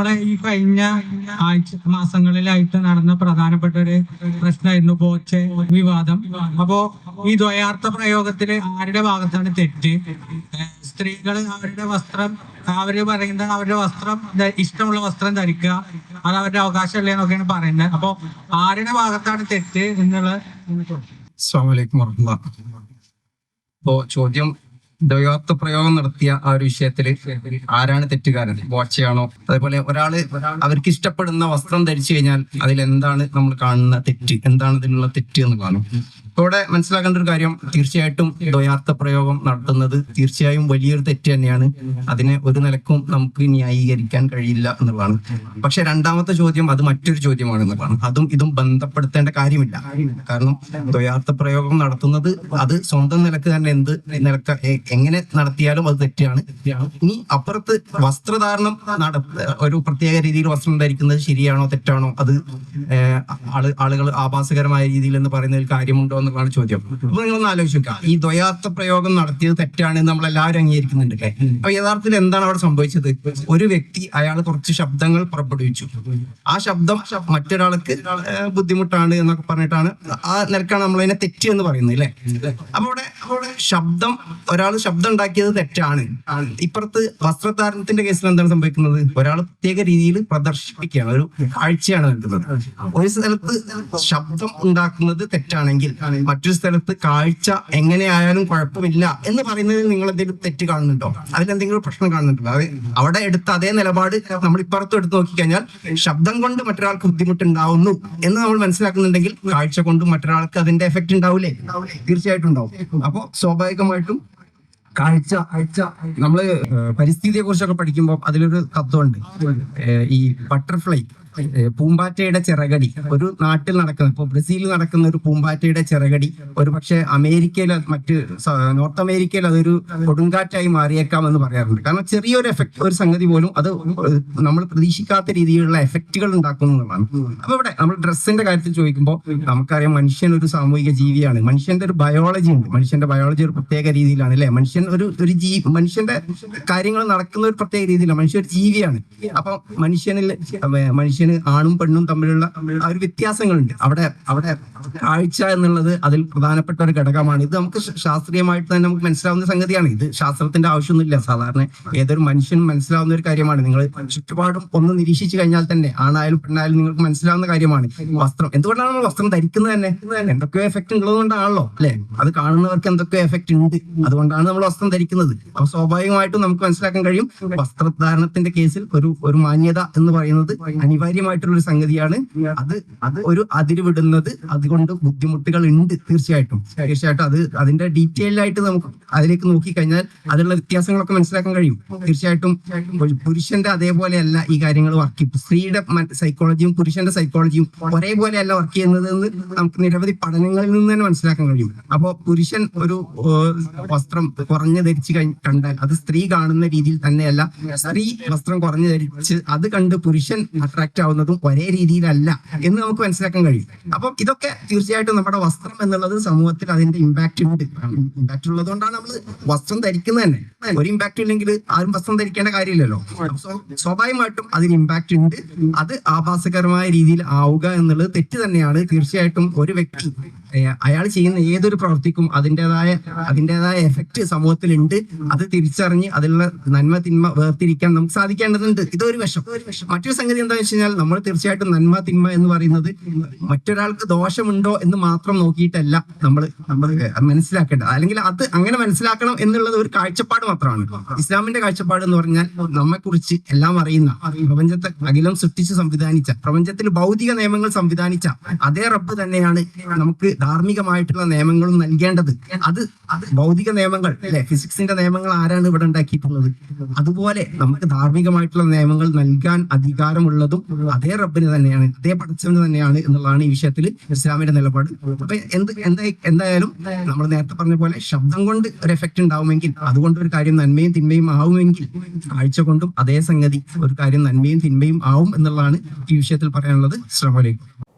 നമ്മളെ ഈ കഴിഞ്ഞ ആഴ്ച മാസങ്ങളിലായിട്ട് നടന്ന പ്രധാനപ്പെട്ട ഒരു പ്രശ്നമായിരുന്നു ബോച്ചെ വിവാദം. അപ്പോ ഈ ദ്വയാർത്ഥ പ്രയോഗത്തിൽ ആരുടെ ഭാഗത്താണ് തെറ്റ്? സ്ത്രീകൾ അവരുടെ വസ്ത്രം അവർ പറയുന്നത് അവരുടെ വസ്ത്രം ഇഷ്ടമുള്ള വസ്ത്രം ധരിക്കുക അത് അവരുടെ അവകാശമല്ലേ എന്നൊക്കെയാണ് പറയുന്നത്. അപ്പോ ആരുടെ ഭാഗത്താണ് തെറ്റ് അസ്സാമലൈക്കും വർഹമുല്ല അപ്പോൾ ചോദ്യം ദ്വയാർത്ഥ പ്രയോഗം നടത്തിയ ആ ഒരു വിഷയത്തിൽ ആരാണ് തെറ്റുകാരൻ? വാച്ചയാണോ അതേപോലെ ഒരാൾ അവർക്ക് ഇഷ്ടപ്പെടുന്ന വസ്ത്രം ധരിച്ചു കഴിഞ്ഞാൽ അതിൽ എന്താണ് നമ്മൾ കാണുന്ന തെറ്റ്? എന്താണ് ഇതിനുള്ള തെറ്റ് എന്ന് കാണും? ഇവിടെ മനസ്സിലാക്കേണ്ട ഒരു കാര്യം തീർച്ചയായിട്ടും ദ്വയാർത്ഥ പ്രയോഗം നടത്തുന്നത് തീർച്ചയായും വലിയൊരു തെറ്റ് തന്നെയാണ്. അതിനെ ഒരു നിലക്കും നമുക്ക് ന്യായീകരിക്കാൻ കഴിയില്ല എന്നുള്ളതാണ്. പക്ഷെ രണ്ടാമത്തെ ചോദ്യം അത് മറ്റൊരു ചോദ്യമാണ് എന്നുള്ളതാണ്. അതും ഇതും ബന്ധപ്പെടുത്തേണ്ട കാര്യമില്ല. കാരണം ദ്വയാർത്ഥ പ്രയോഗം നടത്തുന്നത് അത് സ്വന്തം നിലയ്ക്ക് തന്നെ എന്ത് നിലയ്ക്ക് എങ്ങനെ നടത്തിയാലും അത് തെറ്റാണ്. ഇനി അപ്പുറത്ത് വസ്ത്രധാരണം ഒരു പ്രത്യേക രീതിയിൽ വസ്ത്രം ധരിക്കുന്നത് ശരിയാണോ തെറ്റാണോ? അത് ആളുകൾ ആഭാസകരമായ രീതിയിൽ എന്ന് പറയുന്നതിൽ കാര്യമുണ്ടോ എന്നുള്ളതാണ് ചോദ്യം. അപ്പൊ നിങ്ങൾ ഒന്ന് ആലോചിക്കുക ഈ ദ്വയാർത്ഥ പ്രയോഗം നടത്തിയത് തെറ്റാണെന്ന് നമ്മൾ എല്ലാവരും അംഗീകരിക്കുന്നുണ്ട് അപ്പൊ യഥാർത്ഥത്തിൽ എന്താണ് അവിടെ സംഭവിച്ചത്? ഒരു വ്യക്തി അയാൾ കുറച്ച് ശബ്ദങ്ങൾ പുറപ്പെടുവിച്ചു. ആ ശബ്ദം മറ്റൊരാൾക്ക് ബുദ്ധിമുട്ടാണ് എന്നൊക്കെ പറഞ്ഞിട്ടാണ് ആ നിലക്കാണ് നമ്മൾ അതിനെ തെറ്റ് എന്ന് പറയുന്നത് അല്ലേ? അപ്പൊ അവിടെ ശബ്ദം ഒരാൾ ശബ്ദം ഉണ്ടാക്കിയത് തെറ്റാണ്. ഇപ്പുറത്ത് വസ്ത്രധാരണത്തിന്റെ കേസിൽ എന്താണ് സംഭവിക്കുന്നത്? ഒരാൾ പ്രത്യേക രീതിയിൽ പ്രദർശിപ്പിക്കുകയാണ് ഒരു കാഴ്ചയാണ് നൽകുന്നത്. ഒരു സ്ഥലത്ത് ശബ്ദം ഉണ്ടാക്കുന്നത് തെറ്റാണെങ്കിൽ മറ്റൊരു സ്ഥലത്ത് കാഴ്ച എങ്ങനെയായാലും കുഴപ്പമില്ല എന്ന് പറയുന്നതിൽ നിങ്ങൾ എന്തെങ്കിലും തെറ്റ് കാണുന്നുണ്ടോ? അതിലെന്തെങ്കിലും പ്രശ്നം കാണുന്നുണ്ടോ? അത് അവിടെ എടുത്ത അതേ നിലപാട് നമ്മൾ ഇപ്പുറത്തും എടുത്ത് നോക്കിക്കഴിഞ്ഞാൽ ശബ്ദം കൊണ്ട് മറ്റൊരാൾക്ക് ബുദ്ധിമുട്ടുണ്ടാവുന്നു എന്ന് നമ്മൾ മനസ്സിലാക്കുന്നുണ്ടെങ്കിൽ കാഴ്ച കൊണ്ട് മറ്റൊരാൾക്ക് അതിന്റെ എഫക്റ്റ് ഉണ്ടാവില്ലേ തീർച്ചയായിട്ടും ഉണ്ടാവും. അപ്പോ സ്വാഭാവികമായിട്ടും കാഴ്ച കാഴ്ച നമ്മൾ പരിസ്ഥിതിയെ കുറിച്ചൊക്കെ പഠിക്കുമ്പോൾ അതിലൊരു തത്വമുണ്ട്. ഈ ബട്ടർഫ്ലൈ പൂമ്പാറ്റയുടെ ചിറകടി. ഒരു നാട്ടിൽ നടക്കുന്ന ഇപ്പൊ ബ്രസീലിൽ നടക്കുന്ന ഒരു പൂമ്പാറ്റയുടെ ചിറകടി. ഒരു പക്ഷെ അമേരിക്കയിൽ മറ്റ് നോർത്ത് അമേരിക്കയിൽ അതൊരു കൊടുങ്കാറ്റായി മാറിയേക്കാം എന്ന് പറയാറുണ്ട്. കാരണം ചെറിയൊരു എഫക്ട് ഒരു സംഗതി പോലും അത് നമ്മൾ പ്രതീക്ഷിക്കാത്ത രീതിയിലുള്ള എഫക്റ്റുകൾ ഉണ്ടാക്കുന്നു എന്നുള്ളതാണ്. അപ്പൊ ഇവിടെ നമ്മൾ ഡ്രസ്സിന്റെ കാര്യത്തിൽ ചോദിക്കുമ്പോൾ നമുക്കറിയാം മനുഷ്യൻ ഒരു സാമൂഹിക ജീവിയാണ്. മനുഷ്യന്റെ ഒരു ബയോളജി ഉണ്ട്. മനുഷ്യന്റെ ബയോളജി ഒരു പ്രത്യേക രീതിയിലാണ് അല്ലെ? മനുഷ്യൻ ഒരു ഒരു ജീ മനുഷ്യന്റെ കാര്യങ്ങൾ നടക്കുന്ന ഒരു പ്രത്യേക രീതിയിലാണ്. മനുഷ്യൻ ഒരു ജീവിയാണ്. അപ്പൊ മനുഷ്യനിൽ ഏർ മനുഷ്യന് ആണും പെണ്ണും തമ്മിലുള്ള ആ ഒരു വ്യത്യാസങ്ങളുണ്ട്. അവിടെ അവിടെ കാഴ്ച എന്നുള്ളത് അതിൽ പ്രധാനപ്പെട്ട ഒരു ഘടകമാണ്. ഇത് നമുക്ക് ശാസ്ത്രീയമായിട്ട് തന്നെ നമുക്ക് മനസ്സിലാവുന്ന സംഗതിയാണ്. ഇത് ശാസ്ത്രത്തിന്റെ ആവശ്യമൊന്നുമില്ല. സാധാരണ ഏതൊരു മനുഷ്യനും മനസ്സിലാവുന്ന ഒരു കാര്യമാണ്. നിങ്ങൾ ചുറ്റുപാടും ഒന്ന് നിരീക്ഷിച്ചു കഴിഞ്ഞാൽ തന്നെ ആണായാലും പെണ്ണായാലും നിങ്ങൾക്ക് മനസ്സിലാവുന്ന കാര്യമാണ്. വസ്ത്രം. എന്തുകൊണ്ടാണ് നമ്മൾ വസ്ത്രം ധരിക്കുന്നത് തന്നെ? എന്തൊക്കെയോ എഫക്ട് ഉള്ളതുകൊണ്ടാണല്ലോ അല്ലെ? അത് കാണുന്നവർക്ക് എന്തൊക്കെയോ എഫക്റ്റ് ഉണ്ട്. അതുകൊണ്ടാണ് നമ്മൾ വസ്ത്രം ധരിക്കുന്നത്. അപ്പൊ സ്വാഭാവികമായിട്ടും നമുക്ക് മനസ്സിലാക്കാൻ കഴിയും വസ്ത്രധാരണത്തിന്റെ കേസിൽ ഒരു ഒരു മാന്യത എന്ന് പറയുന്നത് അനിവാര്യമായിട്ടുള്ള ഒരു സംഗതിയാണ്. അത് അത് ഒരു അതിര് വിടുന്നത് അതുകൊണ്ട് ബുദ്ധിമുട്ടുകൾ ഉണ്ട് തീർച്ചയായിട്ടും തീർച്ചയായിട്ടും അത് അതിന്റെ ഡീറ്റെയിൽ ആയിട്ട് നമുക്ക് അതിലേക്ക് നോക്കിക്കഴിഞ്ഞാൽ അതിലുള്ള വ്യത്യാസങ്ങളൊക്കെ മനസ്സിലാക്കാൻ കഴിയും. തീർച്ചയായിട്ടും പുരുഷന്റെ അതേപോലെയല്ല ഈ കാര്യങ്ങൾ വർക്ക് ചെയ്യും. സ്ത്രീയുടെ സൈക്കോളജിയും പുരുഷന്റെ സൈക്കോളജിയും ഒരേപോലെയല്ല വർക്ക് ചെയ്യുന്നത് എന്ന് നമുക്ക് നിരവധി പഠനങ്ങളിൽ നിന്ന് തന്നെ മനസ്സിലാക്കാൻ കഴിയും. അപ്പോ പുരുഷൻ ഒരു വസ്ത്രം കുറഞ്ഞു ധരിച്ചു കണ്ടാൽ അത് സ്ത്രീ കാണുന്ന രീതിയിൽ തന്നെയല്ല. സ്ത്രീ വസ്ത്രം കുറഞ്ഞു ധരിച്ച് അത് കണ്ട് പുരുഷൻ അട്രാക്ട് ആവുന്നതും ഒരേ രീതിയിലല്ല എന്ന് നമുക്ക് മനസ്സിലാക്കാൻ കഴിയും. അപ്പൊ ഇതൊക്കെ തീർച്ചയായിട്ടും നമ്മുടെ വസ്ത്രം എന്നുള്ളത് സമൂഹത്തിൽ അതിന്റെ ഇമ്പാക്ട് ഉണ്ട്. ഇമ്പാക്ട് ഉള്ളതുകൊണ്ടാണ് നമ്മൾ വസ്ത്രം ധരിക്കുന്നത് തന്നെ. ഒരു ഇമ്പാക്ട് ഇല്ലെങ്കിൽ ആരും വസ്ത്രം ധരിക്കേണ്ട കാര്യമില്ലല്ലോ. സ്വാഭാവികമായിട്ടും അതിന് ഇമ്പാക്ട് ഉണ്ട്. അത് ആഭാസകരമായ രീതിയിൽ ആവുക എന്നുള്ളത് തെറ്റ് തന്നെയാണ്. തീർച്ചയായിട്ടും ഒരു വ്യക്തി അയാൾ ചെയ്യുന്ന ഏതൊരു പ്രവൃത്തിക്കും അതിന്റെതായ അതിന്റെതായ എഫക്റ്റ് സമൂഹത്തിലുണ്ട്. അത് തിരിച്ചറിഞ്ഞ് അതിലുള്ള നന്മ തിന്മ വേർതിരിക്കാൻ നമുക്ക് സാധിക്കേണ്ടതുണ്ട്. ഇതൊരു വശം മറ്റൊരു സംഗതി എന്താണെന്ന് വെച്ച് കഴിഞ്ഞാൽ നമ്മൾ തീർച്ചയായിട്ടും നന്മ തിന്മ എന്ന് പറയുന്നത് മറ്റൊരാൾക്ക് ദോഷമുണ്ടോ എന്ന് മാത്രം നോക്കിയിട്ടല്ല നമ്മൾ നമ്മൾ മനസ്സിലാക്കേണ്ടത്. അല്ലെങ്കിൽ അത് അങ്ങനെ മനസ്സിലാക്കണം എന്നുള്ളത് ഒരു കാഴ്ചപ്പാട് മാത്രമാണ്. ഇസ്ലാമിന്റെ കാഴ്ചപ്പാട് എന്ന് പറഞ്ഞാൽ നമ്മെക്കുറിച്ച് എല്ലാം അറിയുന്ന പ്രപഞ്ചത്തെ അഖിലം സൃഷ്ടിച്ച് സംവിധാനിച്ച പ്രപഞ്ചത്തിൽ ഭൗതിക നിയമങ്ങൾ സംവിധാനിച്ച അതേ റബ്ബ് തന്നെയാണ് നമുക്ക് ധാർമ്മികമായിട്ടുള്ള നിയമങ്ങളും നൽകേണ്ടത്. അത് അത് ഭൗതിക നിയമങ്ങൾ അല്ലെ? ഫിസിക്സിന്റെ നിയമങ്ങൾ ആരാണ് ഇവിടെ ഉണ്ടാക്കിയിട്ടുള്ളത്? അതുപോലെ നമുക്ക് ധാർമ്മികമായിട്ടുള്ള നിയമങ്ങൾ നൽകാൻ അധികാരമുള്ളതും അതേ റബ്ബിന് തന്നെയാണ് അതേ പടച്ചവന് തന്നെയാണ് എന്നുള്ളതാണ് ഈ വിഷയത്തിൽ ഇസ്ലാമിന്റെ നിലപാട്. അപ്പൊ എന്ത് എന്താ എന്തായാലും നമ്മൾ നേരത്തെ പറഞ്ഞ പോലെ ശബ്ദം കൊണ്ട് ഒരു എഫക്റ്റ് ഉണ്ടാവുമെങ്കിൽ അതുകൊണ്ട് ഒരു കാര്യം നന്മയും തിന്മയും ആവുമെങ്കിൽ കാഴ്ച കൊണ്ടും അതേ സംഗതി ഒരു കാര്യം നന്മയും തിന്മയും ആവും എന്നുള്ളതാണ് ഈ വിഷയത്തിൽ പറയാനുള്ളത്. വലൈക്കും